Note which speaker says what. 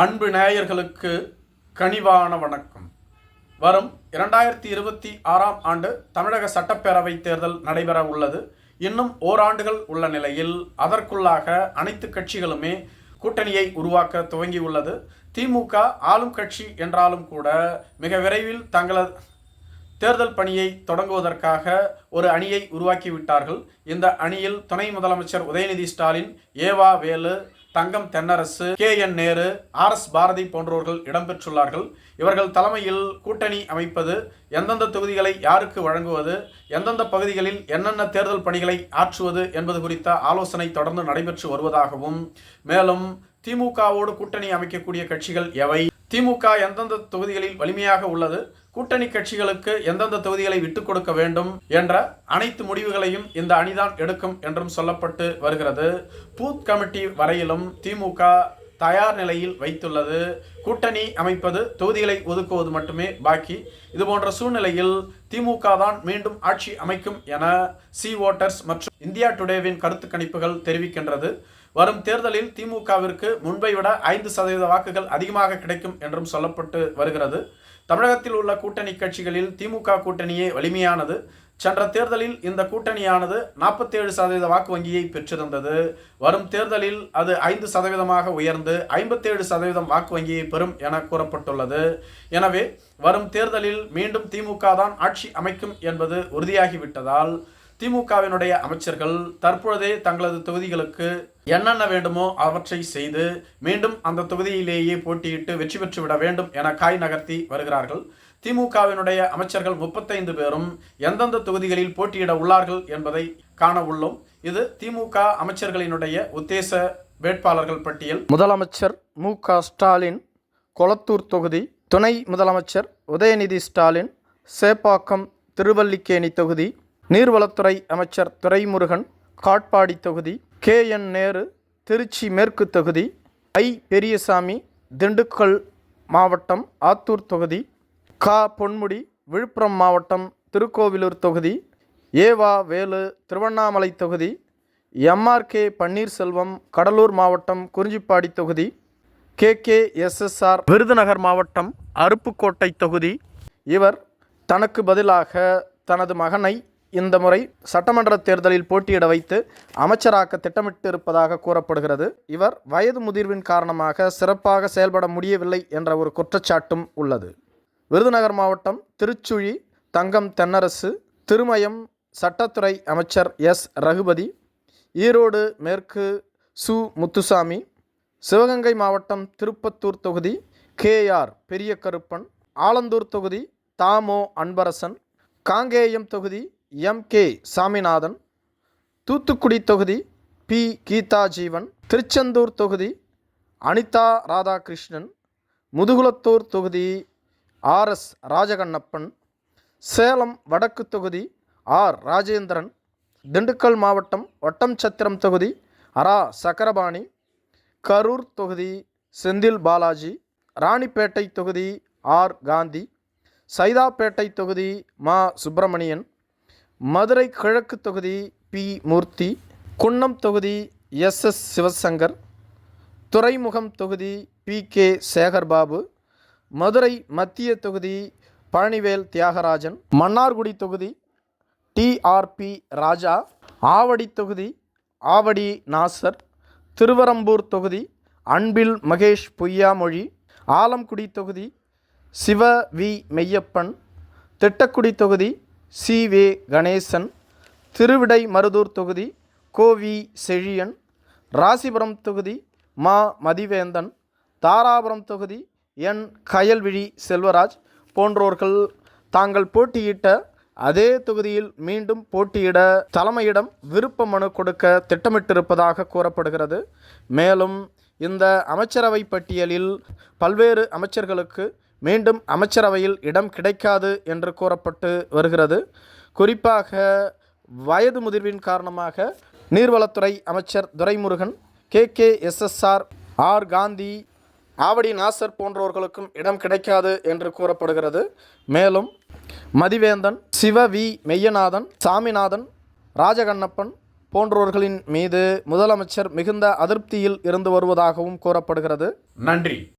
Speaker 1: அன்பு நேயர்களுக்கு கனிவான வணக்கம். வரும் இரண்டாயிரத்தி இருபத்தி ஆறாம் ஆண்டு தமிழக சட்டப்பேரவை தேர்தல் நடைபெற உள்ளது. இன்னும் ஓராண்டுகள் உள்ள நிலையில் அதற்குள்ளாக அனைத்து கட்சிகளுமே கூட்டணியை உருவாக்க துவங்கியுள்ளது திமுக ஆளும் கட்சி என்றாலும் கூட மிக விரைவில் தங்களது தேர்தல் பணியை தொடங்குவதற்காக ஒரு அணியை உருவாக்கிவிட்டார்கள் இந்த அணியில் துணை முதலமைச்சர் Udhayanidhi Stalin EV Velu Thangam Thennarasu K. N. Nehru R. S. Bharathi போன்றோர்கள் இடம்பெற்றுள்ளார்கள். இவர்கள் தலைமையில் கூட்டணி அமைப்பது எந்தெந்த தொகுதிகளை யாருக்கு வழங்குவது எந்தெந்த பகுதிகளில் என்னென்ன தேர்தல் பணிகளை ஆற்றுவது என்பது குறித்த ஆலோசனை தொடர்ந்து நடைபெற்று வருவதாகவும் மேலும் திமுகவோடு கூட்டணி அமைக்கக்கூடிய கட்சிகள் எவை? திமுக எந்தெந்த தொகுதிகளில் வலிமையாக உள்ளது? கூட்டணி கட்சிகளுக்கு எந்தெந்த தொகுதிகளை விட்டுக் கொடுக்க வேண்டும் என்ற அனைத்து முடிவுகளையும் இந்த அணிதான் எடுக்கும் என்றும் சொல்லப்பட்டு வருகிறது. பூத் கமிட்டி வரையிலும் திமுக தயார் நிலையில் வைத்துள்ளது. கூட்டணி அமைப்பது தொகுதிகளை ஒதுக்குவது மட்டுமே பாக்கி. இது போன்ற சூழ்நிலையில் திமுக தான் மீண்டும் ஆட்சி அமைக்கும் என சி ஓட்டர்ஸ் மற்றும் இந்தியா டுடேவின் கருத்து கணிப்புகள் தெரிவிக்கின்றது. வரும் தேர்தலில் திமுகவிற்கு முன்பை விட ஐந்து சதவீத வாக்குகள் அதிகமாக கிடைக்கும் என்றும் சொல்லப்பட்டு வருகிறது. தமிழகத்தில் உள்ள கூட்டணி கட்சிகளில் திமுக கூட்டணியே வலிமையானது. சென்ற தேர்தலில் இந்த கூட்டணியானது நாற்பத்தேழு சதவீத வாக்கு வங்கியை பெற்றிருந்தது. வரும் தேர்தலில் அது ஐந்து சதவீதமாக உயர்ந்து ஐம்பத்தேழு சதவீதம் வாக்கு வங்கியை பெறும் என கூறப்பட்டுள்ளது. எனவே வரும் தேர்தலில் மீண்டும் திமுக தான் ஆட்சி அமைக்கும் என்பது உறுதியாகிவிட்டதால் திமுகவினுடைய அமைச்சர்கள் தற்பொழுதே தங்களது தொகுதிகளுக்கு என்னென்ன வேண்டுமோ அவற்றை செய்து மீண்டும் அந்த தொகுதியிலேயே போட்டியிட்டு வெற்றி பெற்று விட வேண்டும் என காய் நகர்த்தி வருகிறார்கள். திமுகவினுடைய அமைச்சர்கள் முப்பத்தைந்து பேரும் எந்தெந்த தொகுதிகளில் போட்டியிட உள்ளார்கள் என்பதை காண உள்ளோம். இது திமுக அமைச்சர்களினுடைய உத்தேச வேட்பாளர்கள் பட்டியல். முதலமைச்சர் மு க ஸ்டாலின் கொளத்தூர் தொகுதி துணை முதலமைச்சர் உதயநிதி ஸ்டாலின் சேப்பாக்கம் திருவல்லிக்கேணி தொகுதி நீர்வளத்துறை அமைச்சர் துரைமுருகன் காட்பாடி தொகுதி கே. என். நேரு திருச்சி மேற்கு தொகுதி ஐ. பெரியசாமி திண்டுக்கல் மாவட்டம் ஆத்தூர் தொகுதி கா பொன்முடி விழுப்புரம் மாவட்டம் திருக்கோவிலூர் தொகுதி ஏவா வேலு திருவண்ணாமலை தொகுதி எம்ஆர்கே பன்னீர்செல்வம் கடலூர் மாவட்டம் குறிஞ்சிப்பாடி தொகுதி கே கே எஸ்எஸ்ஆர் விருதுநகர் மாவட்டம் அருப்புக்கோட்டை தொகுதி. இவர் தனக்கு பதிலாக தனது மகனை இந்த முறை சட்டமன்ற தேர்தலில் போட்டியிட வைத்து அமைச்சராக்க திட்டமிட்டு இருப்பதாக கூறப்படுகிறது. இவர் வயது முதிர்வின் காரணமாக சிறப்பாக செயல்பட முடியவில்லை என்ற ஒரு குற்றச்சாட்டும் உள்ளது. விருதுநகர் மாவட்டம் திருச்சுழி தங்கம் தென்னரசு திருமயம் சட்டத்துறை அமைச்சர் எஸ். ரகுபதி ஈரோடு மேற்கு சு. முத்துசாமி சிவகங்கை மாவட்டம் திருப்பத்தூர் தொகுதி கேஆர் பெரிய கருப்பன் ஆலந்தூர் தொகுதி தாமோ அன்பரசன் காங்கேயம் தொகுதி எம். கே. சாமிநாதன் தூத்துக்குடி தொகுதி பி. கீதா ஜீவன் திருச்செந்தூர் தொகுதி அனிதா ராதாகிருஷ்ணன் முதுகுளத்தூர் தொகுதி ஆர்எஸ் ராஜகண்ணப்பன் சேலம் வடக்கு தொகுதி ஆர் ராஜேந்திரன் திண்டுக்கல் மாவட்டம் ஒட்டம்சத்திரம் தொகுதி அரா சக்கரபாணி கரூர் தொகுதி செந்தில் பாலாஜி ராணிப்பேட்டை தொகுதி ஆர் காந்தி சைதாப்பேட்டை தொகுதி மா சுப்பிரமணியன் மதுரை கிழக்கு தொகுதி பி மூர்த்தி குன்னம் தொகுதி எஸ் எஸ் சிவசங்கர் துறைமுகம் தொகுதி பி கே சேகர்பாபு மதுரை மத்திய தொகுதி பழனிவேல் தியாகராஜன் மன்னார்குடி தொகுதி டிஆர்பி ராஜா ஆவடி தொகுதி ஆவடி நாசர் திருவரம்பூர் தொகுதி அன்பில் மகேஷ் பொய்யாமொழி ஆலம்குடி தொகுதி சிவ வி மெய்யப்பன் திட்டக்குடி தொகுதி சி வே கணேசன் திருவிடை மருதூர் தொகுதி கோவி செழியன் ராசிபுரம் தொகுதி மா மதிவேந்தன் தாராபுரம் தொகுதி என் கயல்விழி செல்வராஜ் போன்றோர்கள் தாங்கள் போட்டியிட்ட அதே தொகுதியில் மீண்டும் போட்டியிட தலைமையிடம் விருப்ப மனு கொடுக்க திட்டமிட்டிருப்பதாக கூறப்படுகிறது. மேலும் இந்த அமைச்சரவை பட்டியலில் பல்வேறு அமைச்சர்களுக்கு மீண்டும் அமைச்சரவையில் இடம் கிடைக்காது என்று கூறப்பட்டு வருகிறது. குறிப்பாக வயது முதிர்வின் காரணமாக நீர்வளத்துறை அமைச்சர் Duraimurugan K K SSR R Gandhi Avadi Nasar போன்றவர்களுக்கும் இடம் கிடைக்காது என்று கூறப்படுகிறது. மேலும் மதிவேந்தன் சிவ வி. மெய்யநாதன் சாமிநாதன் ராஜகண்ணப்பன் போன்றோர்களின் மீது முதலமைச்சர் மிகுந்த அதிருப்தியில் இருந்து வருவதாகவும் கூறப்படுகிறது. நன்றி.